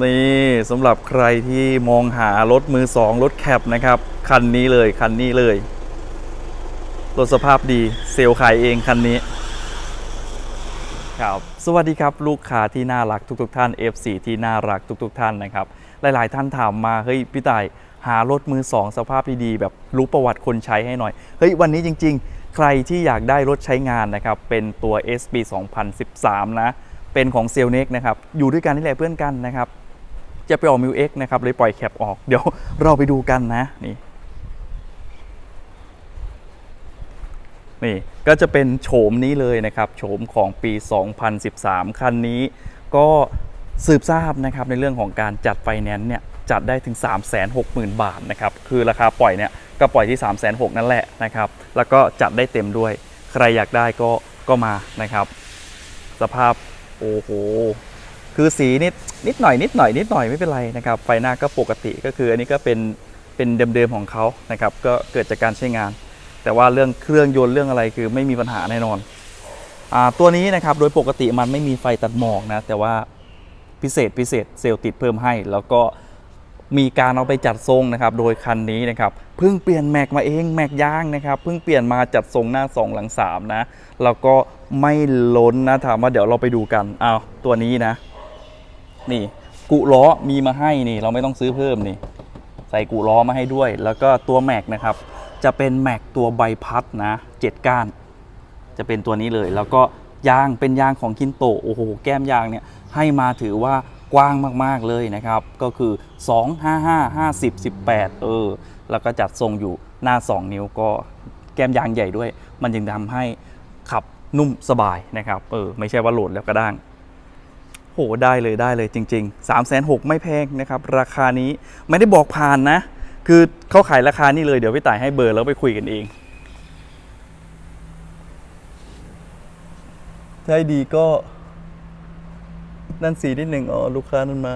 นี่สำหรับใครที่มองหารถมือสองรถแคปนะครับ คันนี้เลยคันนี้เลย รถสภาพดีเซลล์ขายเองคันนี้ครับสวัสดีครับลูกค้าที่น่ารักทุกๆทท่าน F4 ที่น่ารักทุกๆทท่านนะครับ หลายๆ ท่านถามมาเฮ้ยพี่ต่ายหารถมือสองสภาพดีๆแบบรู้ประวัติคนใช้ให้หน่อยเฮ้ยวันนี้จริง ๆ ใครที่อยากได้รถใช้งานนะครับเป็นตัว SB 2013 นะเป็นของเซลเน็กนะครับ อยู่ด้วยกันนี่แหละเพื่อนกันนะครับ จะไปออกมิวเอ็กนะครับเลยปล่อยแคปออกเดี๋ยวเราไปดูกันนะนี่นี่ก็จะเป็นโฉมนี้เลยนะครับโฉมของปี 2013 คันนี้ ก็สืบทราบนะครับในเรื่องของการจัดไฟแนนซ์เนี่ยจัดได้ถึง 360,000 บาทนะครับคือราคาปล่อยเนี่ยก็ปล่อยที่ 360,000 นั่นแหละนะครับแล้วก็จัดได้เต็มด้วย ใครอยากได้ก็ก็มานะครับ สภาพโอ้โห คือสีนิดนิดหน่อยนิดหน่อยนิดหน่อยไม่เป็นไรนะครับไฟหน้าก็ปกติก็คืออันนี้ก็เป็นเป็นเดิมๆของเขานะครับก็เกิดจากการใช้งาน แต่ว่าเรื่องเครื่องยนต์เรื่องอะไรคือไม่มีปัญหาแน่นอนอ่าตัวนี้นะครับโดยปกติมันไม่มีไฟตัดหมอกนะแต่ว่าพิเศษพิเศษเซลล์ติดเพิ่มให้ แล้วก็มีการเอาไปจัดทรงนะครับโดยคันนี้นะครับเพิ่งเปลี่ยนแม็กมาเองแม็กยางนะครับเพิ่งเปลี่ยนมาจัดทรงหน้า 2 หลัง3นะแล้วก็ไม่ล้นนะถามว่าเดี๋ยวเราไปดูกันเอาตัวนี้นะ นี่กุล้อมีมาให้นี่ เราไม่ต้องซื้อเพิ่มนี่ ใส่กุล้อมาให้ด้วย แล้วก็ตัวแม็กนะครับ จะเป็นแม็กตัวใบพัดนะเจ็ดก้าน จะเป็นตัวนี้เลย แล้วก็ยางเป็นยางของคินโตโอ้โหแก้มยางเนี่ยให้มาถือว่ากว้างมากๆเลยนะครับ ก็คือ 2 5 5 50 18 เออ แล้วก็จัดทรงอยู่หน้า 2 นิ้วก็แก้มยางใหญ่ด้วย มันจึงทำให้ขับนุ่มสบายนะครับ เออ ไม่ใช่ว่าโหลดแล้วก็ด้าง โหได้เลยได้เลยจริง ๆ 3 6 0 0 0ไม่แพงนะครับ ราคานี้ไม่ได้บอกผ่านนะ คือเขาขายราคานี่เลยเดี๋ยวพี่ต่ายให้เบอร์แล้วไปคุยกันเองใช่ดีก็นั่นสีนิดหนึ่งอ๋อลูกค้านั่นมา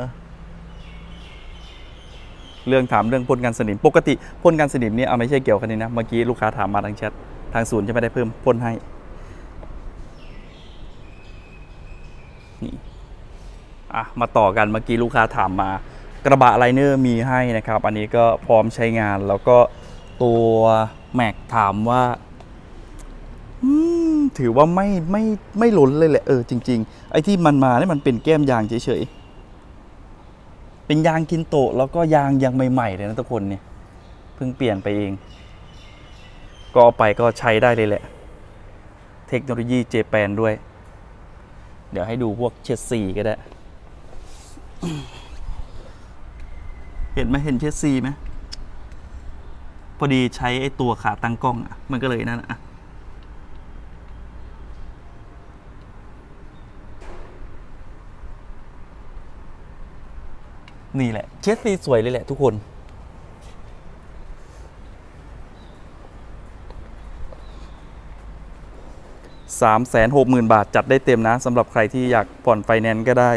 เรื่องถามเรื่องพ่นกันสนิม ปกติพ่นกันสนิมเนี่ยเอาไม่ใช่เกี่ยวกันนี้นะ เมื่อกี้ลูกค้าถามมาทางแชททางศูนย์จะไม่ได้เพิ่มพ่นให้นี่ อะมาต่อกันเมื่อกี้ลูกค้าถามมา กระบะไลเนอร์มีให้นะครับ อันนี้ก็พร้อมใช้งานแล้วก็ตัวแม็กถามว่าถือว่าไม่ไม่ไม่หล้นเลยแหละเออจริง ๆ ไอ้ที่มันมาเนี่ยมันเป็นแก้มยางเฉยๆเป็นยางกินโตะแล้วก็ยางยังใหม่ๆเลยนะทุกคนเนี่ยเพิ่งเปลี่ยนไปเอง ก็เอาไปก็ใช้ได้เลยแหละ เทคโนโลยีเจแปนด้วย เดี๋ยวให้ดูพวกเชสซีก็ได้ เห็นไหมเห็นเชสซีไหมพอดีใช้ไอ้ตัวขาตั้งกล้องอะ มันก็เลยนั่นอะนี่แหละ เชสซีสวยเลยแหละทุกคน สามแสนหกหมื่นบาทจัดได้เต็มนะสำหรับใครที่อยากผ่อนไฟแนนซ์ก็ได้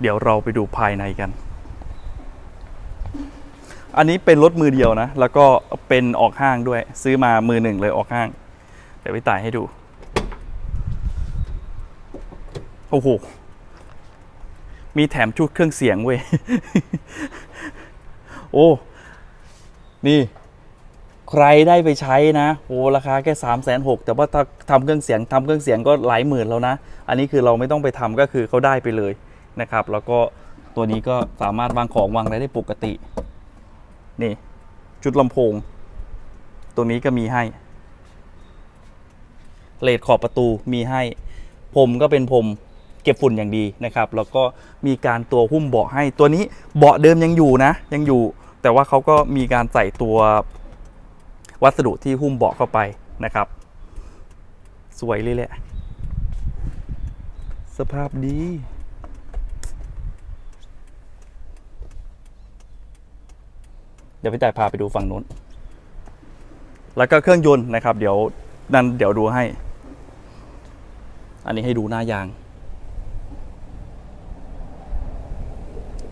เดี๋ยวเราไปดูภายในกัน อันนี้เป็นรถมือเดียวนะ แล้วก็เป็นออกห้างด้วย ซื้อมามือหนึ่งเลยออกห้าง เดี๋ยวไปต่ายให้ดู โอ้โห มีแถมชุดเครื่องเสียงเว้ย โอ้ นี่ใครได้ไปใช้นะโอ้ราคาแค่สามแสนหกแต่ว่าถ้าทำเครื่องเสียงทำเครื่องเสียงก็หลายหมื่นแล้วนะ อันนี้คือเราไม่ต้องไปทำก็คือเขาได้ไปเลย นะครับ แล้วก็ตัวนี้ก็สามารถวางของวางอะไรได้ปกติ นี่ ชุดลำโพง ตัวนี้ก็มีให้เลดขอบประตูมีให้ผมก็เป็นผมเก็บฝุ่นอย่างดีนะครับ แล้วก็มีการตัวหุ้มเบาะให้ ตัวนี้เบาะเดิมยังอยู่นะ ยังอยู่ แต่ว่าเขาก็มีการใส่ตัววัสดุที่หุ้มเบาะเข้าไปนะครับ สวยเลยแหละ สภาพดี เดี๋ยวพี่ต่าพาไปดูฝั่งนู้น แล้วก็เครื่องยนต์นะครับ เดี๋ยวนั่นเดี๋ยวดูให้ อันนี้ให้ดูหน้ายาง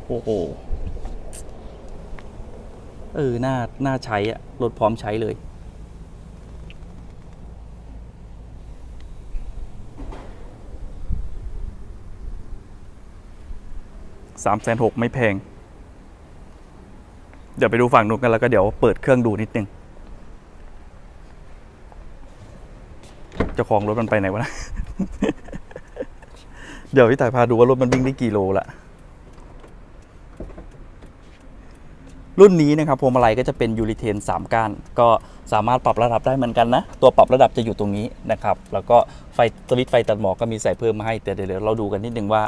โอ้โห เออ น่า น่าใช้อะรถพร้อมใช้เลย สามแสนหกไม่แพง เดี๋ยวไปดูฝั่งนู้นกันแล้วก็เดี๋ยวเปิดเครื่องดูนิดนึงเจ้าของรถมันไปไหนวะนะ เดี๋ยวพี่ต่ายพาดูว่ารถมันวิ่งได้กี่โลละรุ่นนี้นะครับพวงมาลัยก็จะเป็นยูริเทน 3 ก้าน ก็สามารถปรับระดับได้เหมือนกันนะ ตัวปรับระดับจะอยู่ตรงนี้นะครับ แล้วก็ไฟสวิตช์ไฟตัดหมอกก็มีใส่เพิ่มมาให้แต่เดี๋ยวเราดูกันนิดนึงว่า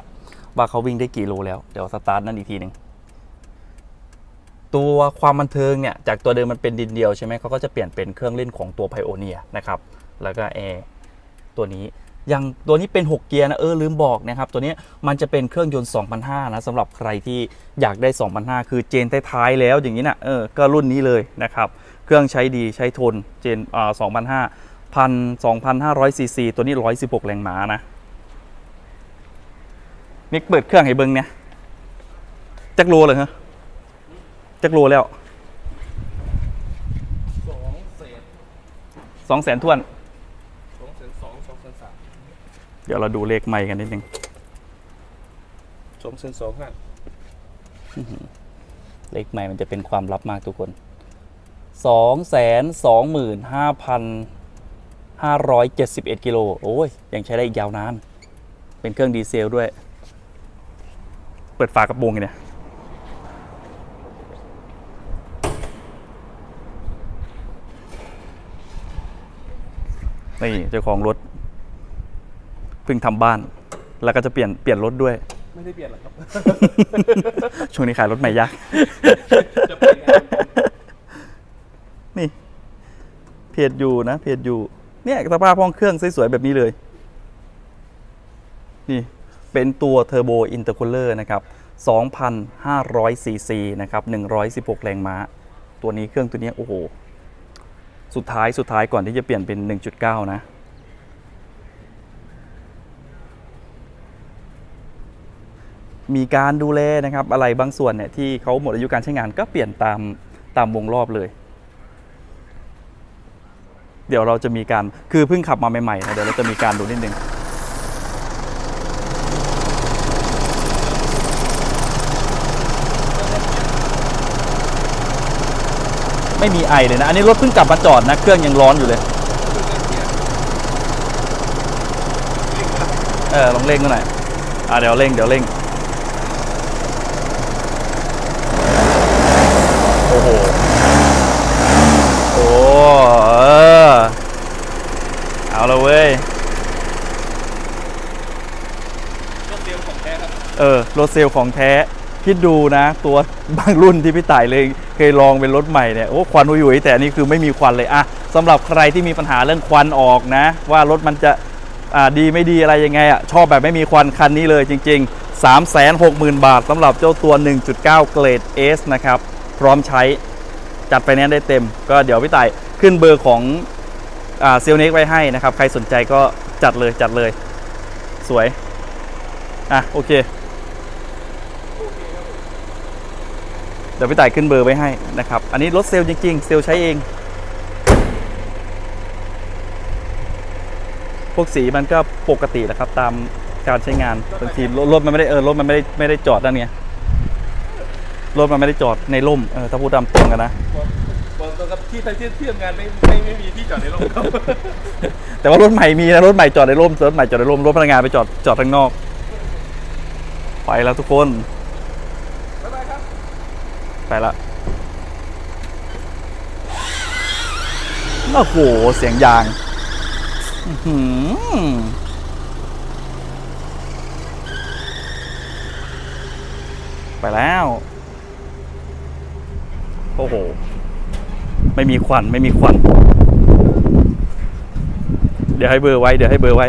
ว่าเขาวิ่งได้กี่โลแล้ว เดี๋ยวสตาร์ทนั่นอีกทีหนึ่ง ตัวความบันเทิงเนี่ยจากตัวเดิมมันเป็นดินเดียวใช่ไหมเขาก็จะเปลี่ยนเป็นเครื่องเล่นของตัวไพโอเนียนะครับแล้วก็แอร์ตัวนี้อยังตัวนี้เป็น 6 เกียร์นะเออลืมบอกนะครับ ตัวนี้มันจะเป็นเครื่องยนต์2,500นะสำหรับใครที่อยากได้2,500คือเจนท้ายๆแล้วอย่างนี้นะเออก็รุ่นนี้เลยนะครับ เครื่องใช้ดีใช้ทนเจนอ่า2,500พัน2,500ซีซีตัวนี้ 116 แรงม้านะมิกเปิดเครื่องให้เบิ้งเนี่ยจักรโลเลยฮะ จักโลแล้วสองเศษสองแสนทวน สองเศษสองสองเศษสามเดี๋ยวเราดูเลขใหม่กันนิดนึงสองเศษสองห้าเลขใหม่มันจะเป็นความลับมากทุกคนสองแสนสองหมื่นห้าพันห้าร้อยเจ็ดสิบเอ็ดกิโลโอ้ย ยังใช้ได้อีกยาวนาน เป็นเครื่องดีเซลด้วย เปิดฝากระโปรงไงเนี่ย นี่เจ้าของรถเพิ่งทำบ้าน แล้วก็จะเปลี่ยนเปลี่ยนรถด้วย ไม่ได้เปลี่ยนหรอกครับ ช่วงนี้ขายรถใหม่ยากจะเปลี่ยนงานนี่ เพจอยู่นะเพจอยู่ เนี่ยสภาพห้องเครื่องสวยๆแบบนี้เลย นี่เป็นตัวเทอร์โบอินเตอร์คูลเลอร์นะครับ2,500ซีซีนะครับ116 แรงม้า ตัวนี้เครื่องตัวเนี้ยโอ้โห สุดท้ายสุดท้ายก่อนที่จะเปลี่ยนเป็น 1.9 นะ มีการดูแลนะครับ อะไรบางส่วนเนี่ยที่เขาหมดอายุการใช้งานก็เปลี่ยนตามตามวงรอบเลย เดี๋ยวเราจะมีการคือเพิ่งขับมาใหม่ๆนะเดี๋ยวเราจะมีการดูนิดนึง ไม่มีไอเลยนะ อันนี้รถเพิ่งกลับมาจอดนะ เครื่องยังร้อนอยู่เลย เออลองเร่งกันหน่อยอ่าเดี๋ยวเร่งเดี๋ยวเร่ง โอ้โห โอ้เออเอาละเว้ยรถเดียวของแท้ครับ เออรถเซลล์ของแท้ คิดดูนะตัวบางรุ่นที่พี่ต่ายเลยเคยลองเป็นรถใหม่เนี่ยโอ้ควันอุยหุยแต่นี่คือไม่มีควันเลยอะสำหรับใครที่มีปัญหาเรื่องควันออกนะ ว่ารถมันจะดีไม่ดีอะไรยังไงอะชอบแบบไม่มีควันคันนี้เลยจริง ๆ 3 6 0 0 0 0 บาทสำหรับเจ้าตัว 1.9 เกรด S นะครับ พร้อมใช้จัดไฟแนนได้เต็ม ก็เดี๋ยวพี่ต่ายขึ้นเบอร์ของเซลเน็กไว้ให้นะครับ ใครสนใจก็จัดเลยจัดเลย สวย อะ โอเค ดี๋ยวพี่ต่ายขึ้นเบอร์ไว้ให้นะครับ อันนี้รถเซลล์จริง ๆ เซลล์ใช้เอง พวกสีมันก็ปกติแหละครับ ตามการใช้งานบางทีรถรถมันไม่ได้เออรถมันไม่ได้ไม่ได้จอดนั่นไงรถมันไม่ได้จอดในร่มเออถ้าพูดตามตรงกันนะบอกบอกตรงกับที่ที่ที่ทำงานไม่ไม่ไม่มีที่จอดในโรงครับแต่ว่ารถใหม่มีนะรถใหม่จอดในร่มรถใหม่จอดในร่มรถพนักงานไปจอดจอดข้างนอก ไปแล้วทุกคน บ๊ายบายครับ ไปละโอ้โห เสียงยางหือไปแล้ว โอ้โห ไม่มีควัน ไม่มีควัน เดี๋ยวให้เบอร์ไว้ เดี๋ยวให้เบอร์ไว้